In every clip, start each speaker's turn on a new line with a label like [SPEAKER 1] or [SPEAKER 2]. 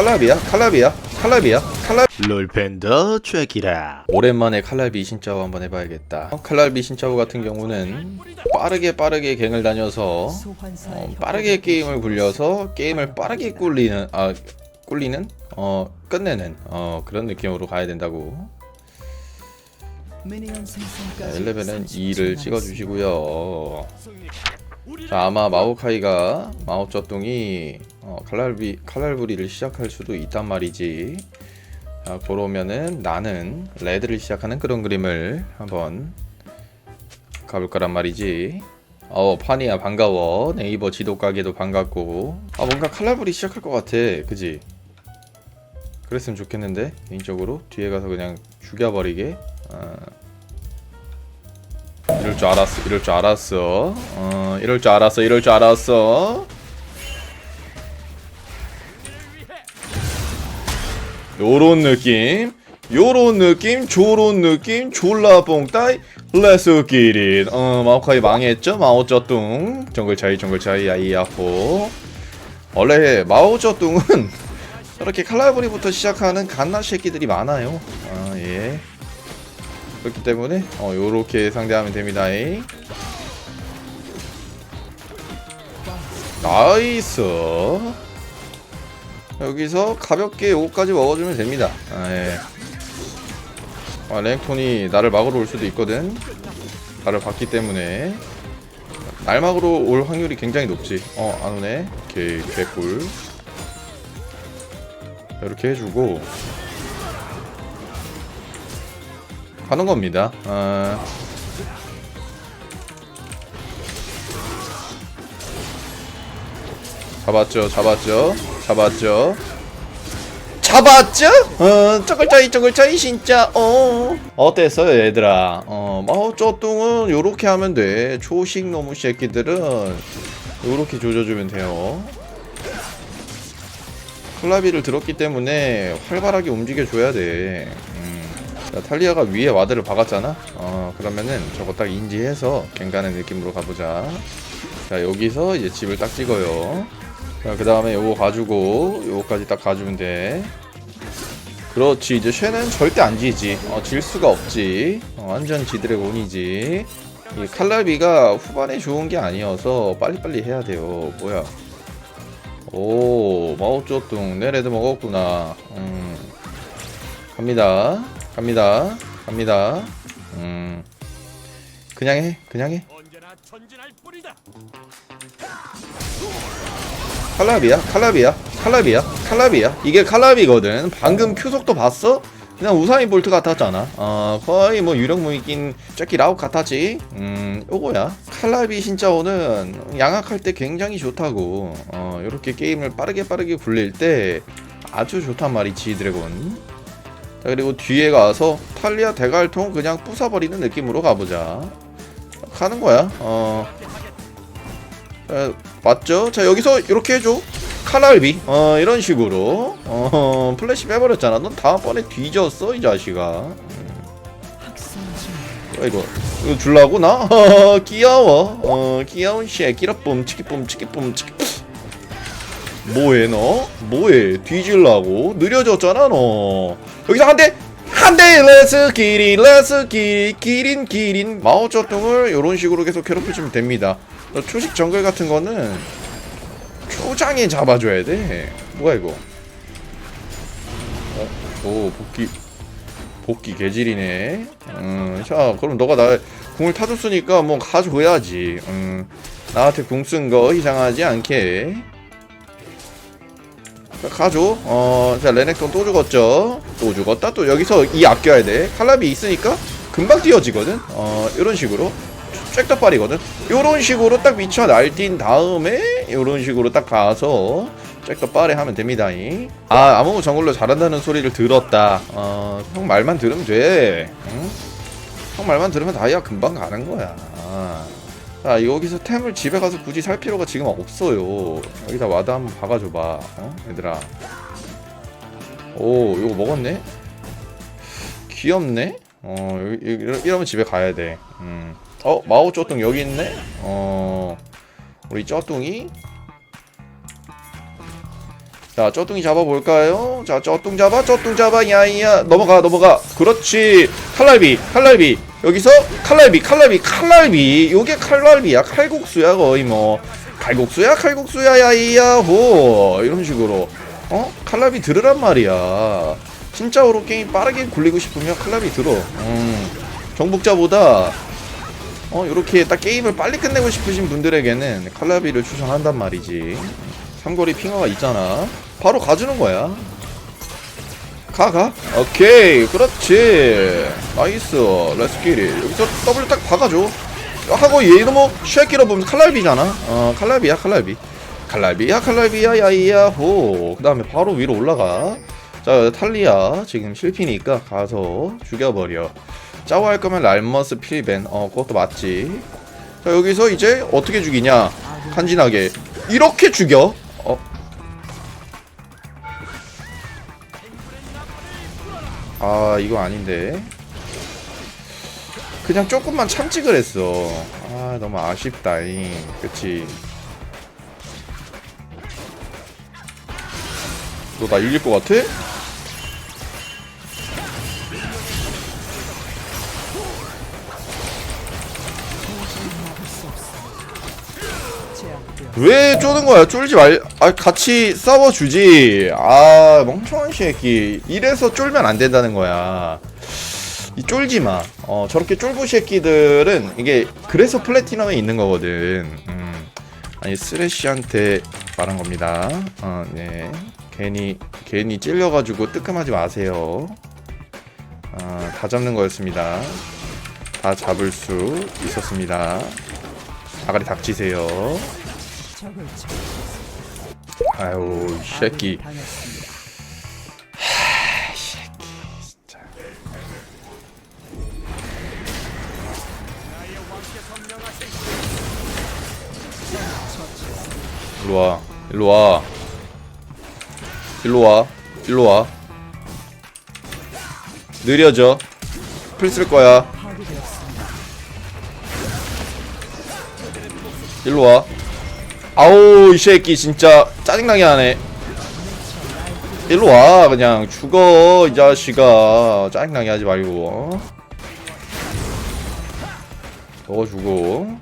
[SPEAKER 1] 칼라비야? 칼라비야? 칼라비야? 칼라
[SPEAKER 2] 롤팬더 트랙이라.
[SPEAKER 1] 오랜만에 칼날비 신짜오 한번 해봐야겠다. 칼날비 신짜오 같은 경우는 빠르게 빠르게 갱을 다녀서 어, 빠르게 게임을 굴려서 게임을 빠르게 꿀리는 아 꿀리는? 어 끝내는 어 그런 느낌으로 가야 된다고. 자, 11은 2를 찍어주시고요 자 아마 마오카이가 마오쩌둥이 어, 칼날비 칼날부리를 시작할 수도 있단 말이지. 자 그러면은 나는 레드를 시작하는 그런 그림을 한번 가볼 거란 말이지. 어 파니야 반가워. 네이버 지도 가게도 반갑고. 아 뭔가 칼날부리 시작할 것 같아. 그지? 그랬으면 좋겠는데 개인적으로 뒤에 가서 그냥 죽여버리게. 어. 이럴 줄 알았어 이럴 줄 알았어. 어 이럴 줄 알았어 이럴 줄 알았어. 요런 느낌 요런 느낌 조런 느낌 졸라 뽕따이 렛츠 기릿 어 마오카이 망했죠? 마오쩌둥. 정글 차이 정글 차이 야이야호 원래 마오쩌둥은 저렇게 칼라브리부터 시작하는 갓나 새끼들이 많아요. 아예 그렇기 때문에 어 요렇게 상대하면 됩니다 나이스 여기서 가볍게 요거까지 먹어주면 됩니다. 아, 예. 아, 랭톤이 나를 막으러 올 수도 있거든. 나를 봤기 때문에 날 막으러 올 확률이 굉장히 높지. 어, 안 오네. 오케이, 개꿀. 이렇게 해주고 가는 겁니다. 아, 잡았죠, 잡았죠, 잡았죠. 잡았죠? 어, 쪼글짜이 쪼글짜이 진짜 어 어땠어요 얘들아 어 마오쩌둥은 요렇게 하면 돼 초식 노무 새끼들은 요렇게 조져주면 돼요 클라비를 들었기 때문에 활발하게 움직여줘야 돼 음. 자, 탈리아가 위에 와드를 박았잖아 어 그러면은 저거 딱 인지해서 갱가는 느낌으로 가보자 자 여기서 이제 집을 딱 찍어요 자, 그 다음에 요거 가지고 요거까지 딱 가주면 돼. 그렇지. 이제 쉐는 절대 안 지지. 어, 질 수가 없지. 어, 완전 지드래곤이지. 이 칼날비가 후반에 좋은 게 아니어서 빨리빨리 해야 돼요. 뭐야. 오, 마오쩌둥. 내 레드 먹었구나. 음. 갑니다. 갑니다. 갑니다. 음. 그냥 해. 그냥 해. 칼라비야? 칼라비야? 칼라비야? 칼라비야? 이게 칼라비거든. 방금 큐 속도 봤어? 그냥 우사인 볼트 같았잖아. 어, 거의 뭐 유령 무이긴 잭키 라우 같았지. 음, 요거야. 칼라비 신짜오는 양악할 때 굉장히 좋다고. 어, 요렇게 게임을 빠르게 빠르게 굴릴 때 아주 좋단 말이지, 드래곤. 자, 그리고 뒤에 가서 탈리아 대갈통 그냥 부숴버리는 느낌으로 가보자. 가는 거야. 어. 자, 맞죠? 자 여기서 이렇게 해줘 칼날비 어 이런 식으로 어 플래시 빼버렸잖아 넌 다음번에 뒤졌어 이 자식아 음. 어, 이거 이거 줄라고 나? 귀여워 어 귀여운 새끼라 뿜치기 뿜치기 뿜치기 뭐해 너? 뭐해 뒤질라고 느려졌잖아 너 여기서 한 대 한대 레스 기린 레스 기 기린 기린. 마오쩌둥을 이런 식으로 계속 괴롭혀주면 됩니다. 너 초식 정글 같은 거는 초장에 잡아줘야 돼. 뭐야 이거? 어? 오 복귀. 복귀 개질이네. 음, 자 그럼 너가 나 궁을 타줬으니까 뭐 가져야지. 음, 나한테 궁 쓴거 이상하지 않게 자, 가줘. 어, 자, 레넥톤 또 죽었죠? 또 죽었다. 또 여기서 이 아껴야 돼. 칼라비 있으니까 금방 뛰어지거든? 어, 이런 식으로. 쬐떡발이거든? 요런 식으로 딱 미쳐 날뛴 다음에, 요런 식으로 딱 가서, 쬐떡발에 하면 됩니다. 잉. 아, 아무 정글로 잘한다는 소리를 들었다. 어, 형 말만 들으면 돼. 응? 형 말만 들으면 다이아 금방 가는 거야. 자 여기서 템을 집에 가서 굳이 살 필요가 지금 없어요. 여기다 와드 한번 박아줘봐 어? 얘들아. 오 이거 먹었네? 귀엽네? 어 여기, 이러면 집에 가야 돼. 음. 어 마오 쪼뚱 여기 있네? 어 우리 쪼뚱이 자, 쩌뚱이 잡아볼까요? 자, 쩌뚱 잡아, 쩌뚱 잡아, 야이야. 넘어가, 넘어가. 그렇지. 칼날비, 칼날비. 여기서 칼날비, 칼날비, 칼날비. 요게 칼날비야. 칼국수야, 거의 뭐. 칼국수야, 칼국수야, 야이야, 호. 이런 식으로. 어? 칼날비 들으란 말이야. 진짜로 게임 빠르게 굴리고 싶으면 칼날비 들어. 음. 정복자보다 어, 요렇게 딱 게임을 빨리 끝내고 싶으신 분들에게는 칼라비를 추천한단 말이지. 삼거리 핑어가 있잖아. 바로 가주는 거야. 가, 가. 오케이. 그렇지. 나이스. 렛츠기리. 여기서 더블 딱 박아줘. 하고 얘도 뭐, 쉐키로 보면 칼날비잖아. 어, 칼날비야, 칼날비. 칼날비야, 칼날비야, 야이야, 호. 그 다음에 바로 위로 올라가. 자, 탈리아. 지금 실피니까 가서 죽여버려. 짜오 할 거면 랄머스 필벤 어 그것도 맞지 자 여기서 이제 어떻게 죽이냐 간지나게 이렇게 죽여 어 아, 이거 아닌데. 그냥 조금만 참지 그랬어. 아, 너무 아쉽다잉. 그치. 너 나 이길 것 같아? 왜 쪼는 거야? 쫄지 말, 아, 같이 싸워주지. 아, 멍청한 새끼. 이래서 쫄면 안 된다는 거야. 이 쫄지 마. 어, 저렇게 쫄부 새끼들은 이게 그래서 플래티넘에 있는 거거든. 음. 아니, 쓰레쉬한테 말한 겁니다. 어, 네. 괜히, 괜히 찔려가지고 뜨끔하지 마세요. 아, 다 잡는 거였습니다. 다 잡을 수 있었습니다. 아가리 닥치세요. 아유, 이 새끼. 하, 이 새끼, 진짜. 일로 와, 일로 와, 일로 와, 일로 와. 느려져. 풀 쓸 거야. 일로 와. 아우 이 새끼 진짜 짜증나게 하네. 일로 와 그냥 죽어 이 자식아. 짜증나게 하지 말고. 먹어주고.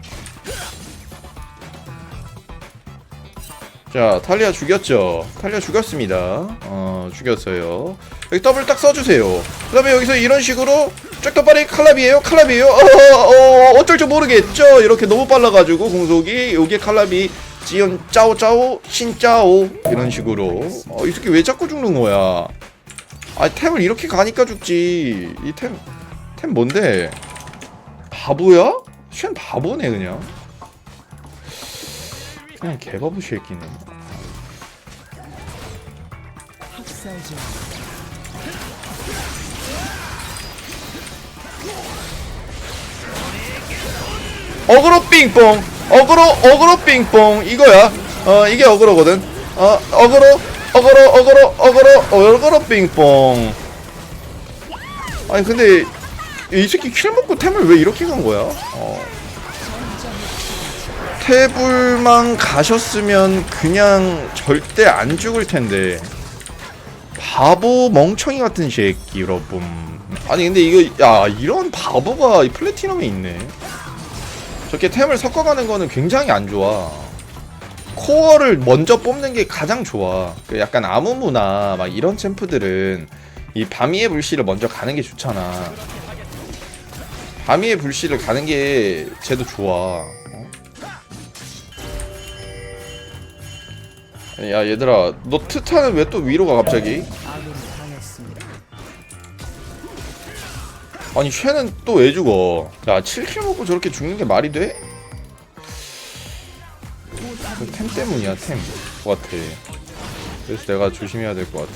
[SPEAKER 1] 자 탈리아 죽였죠? 탈리아 죽였습니다. 어 죽였어요. 여기 더블 딱 써주세요. 그 다음에 여기서 이런 식으로 쫙더 빠르게 칼라비에요 칼라비에요. 어, 어, 어쩔 줄 모르겠죠? 이렇게 너무 빨라가지고 공속이. 요게 칼라비 지연 짜오 짜오 신 짜오. 이런 식으로. 어, 이 새끼 왜 자꾸 죽는 거야? 아 템을 이렇게 가니까 죽지. 이 템템 뭔데? 바보야? 쉔 바보네 그냥. 그냥 개바보 새끼네. 어그로 삥뽕 어그로 어그로 삥뽕. 이거야. 어 이게 어그로거든. 어 어그로 어그로 어그로 어그로 어그로 삥뽕. 아니 근데 이 새끼 킬 먹고 템을 왜 이렇게 간 거야? 어. 탭을만 가셨으면 그냥 절대 안 죽을 텐데. 바보 멍청이 같은 새끼 여러분. 아니 근데 이거 야 이런 바보가 이 플래티넘에 있네 저렇게 템을 섞어가는 거는 굉장히 안 좋아. 코어를 먼저 뽑는 게 가장 좋아. 그 약간 아무무나 막 이런 챔프들은 이 바미의 불씨를 먼저 가는 게 좋잖아. 바미의 불씨를 가는 게 쟤도 좋아. 어? 야 얘들아, 너 트타는 왜 또 위로 가 갑자기? 아니 쉐는 또 왜 죽어? 야 7킬 먹고 저렇게 죽는 게 말이 돼? 그템 때문이야 템. 것 같아. 그래서 내가 조심해야 될 것 같아.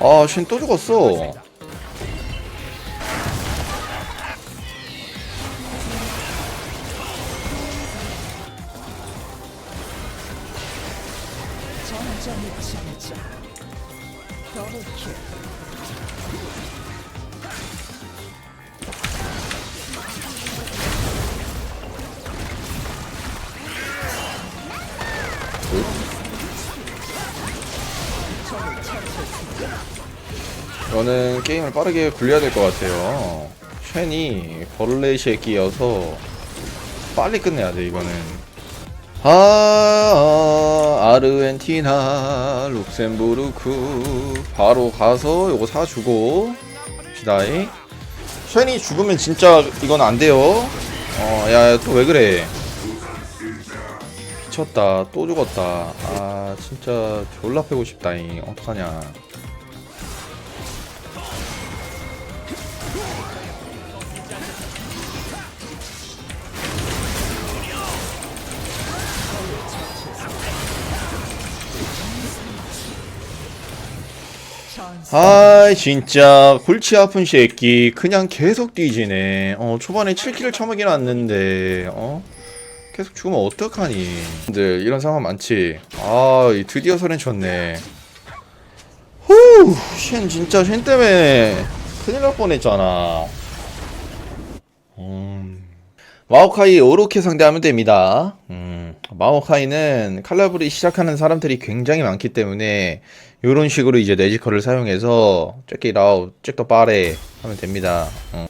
[SPEAKER 1] 아, 쉔 또 죽었어. 이거는 게임을 빠르게 굴려야 될 것 같아요. 쉔이 벌레 새끼여서 빨리 끝내야 돼 이거는. 아, 아르헨티나, 룩셈부르크 바로 가서 요거 사주고 시다이. 쉔이 죽으면 진짜 이건 안 돼요. 어, 야, 또 왜 그래? 미쳤다. 또 죽었다. 아, 진짜 졸라 패고 싶다잉. 어떡하냐. 아 진짜 골치 아픈 새끼 그냥 계속 뒤지네 어 초반에 7킬을 처먹긴 왔는데 어 계속 죽으면 어떡하니 근데 이런 상황 많지 아이 드디어 소렌 쳤네 후쉔 진짜 쉔 때문에 큰일 날 뻔했잖아 음 마오카이 오로케 상대하면 됩니다. 음, 마오카이는 칼라브리 시작하는 사람들이 굉장히 많기 때문에 이런 식으로 이제 내지컬을 사용해서 잭기 라우, 잭더 빠레 하면 됩니다. 음.